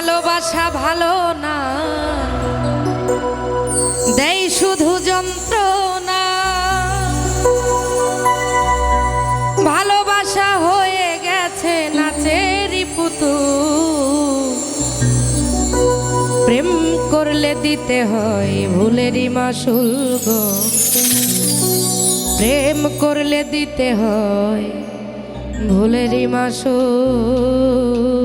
ভালোবাসা ভালো না। দেয় শুধু যন্ত্রণা। ভালোবাসা হয়ে গেছে নাচেরই পুতু প্রেম করলে দিতে হয় ভুলেরই মা শুল্ক প্রেম করলে দিতে হয় ভুলেরই শুল্ক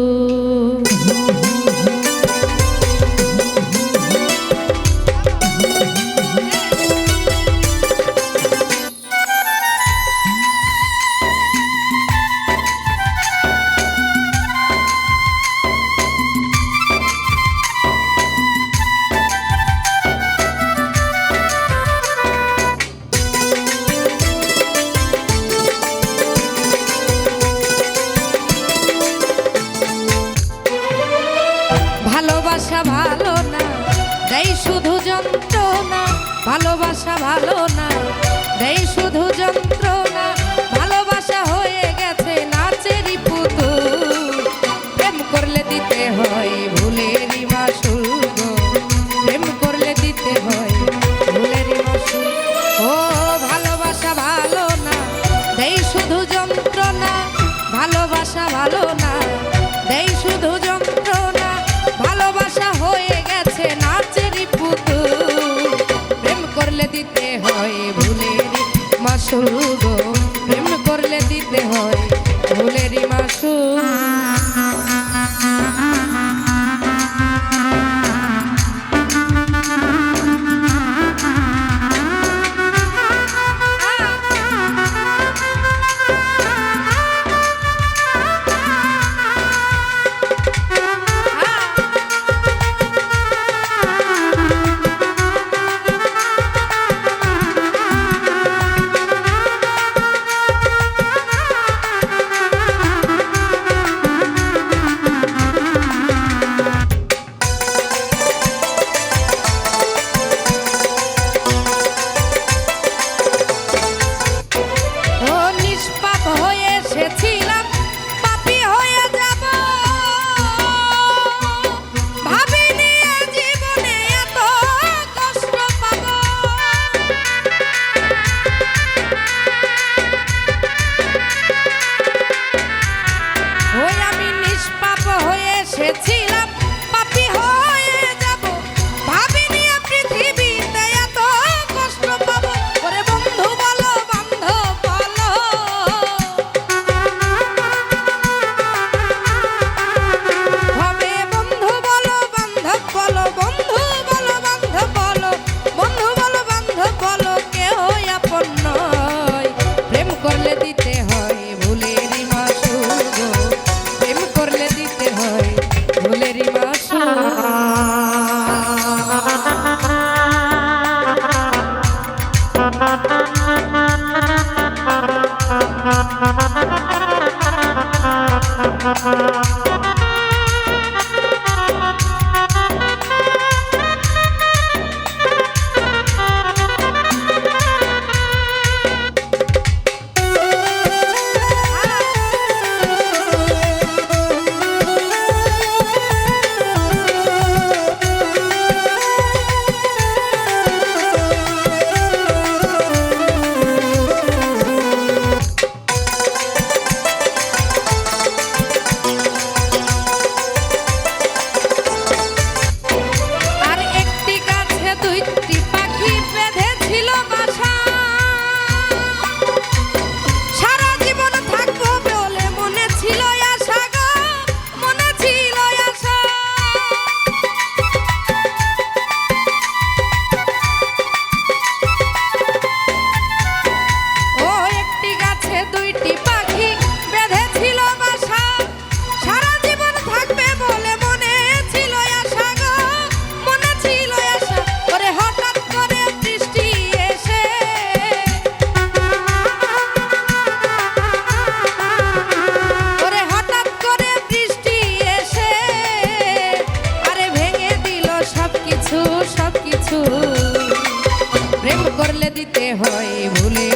ভালো না। শুধু যন্ত্রণা, ভালোবাসা হয়ে গেছে নাচেরই প্রেম করলে দিতে হয় ভুলেরই মাসুল প্রেম করলে দিতে হয় ভুলেরই মাসুল। ও, ভালোবাসা ভালো না। দেই শুধু যন্ত্রণা, ভালোবাসা ভালো না। சொல்லு Ha ha ha ha! কিছু সব কিছু প্রেম করলে দিতে হয় ভুলে।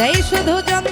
দেয় শুধু জঙ্গ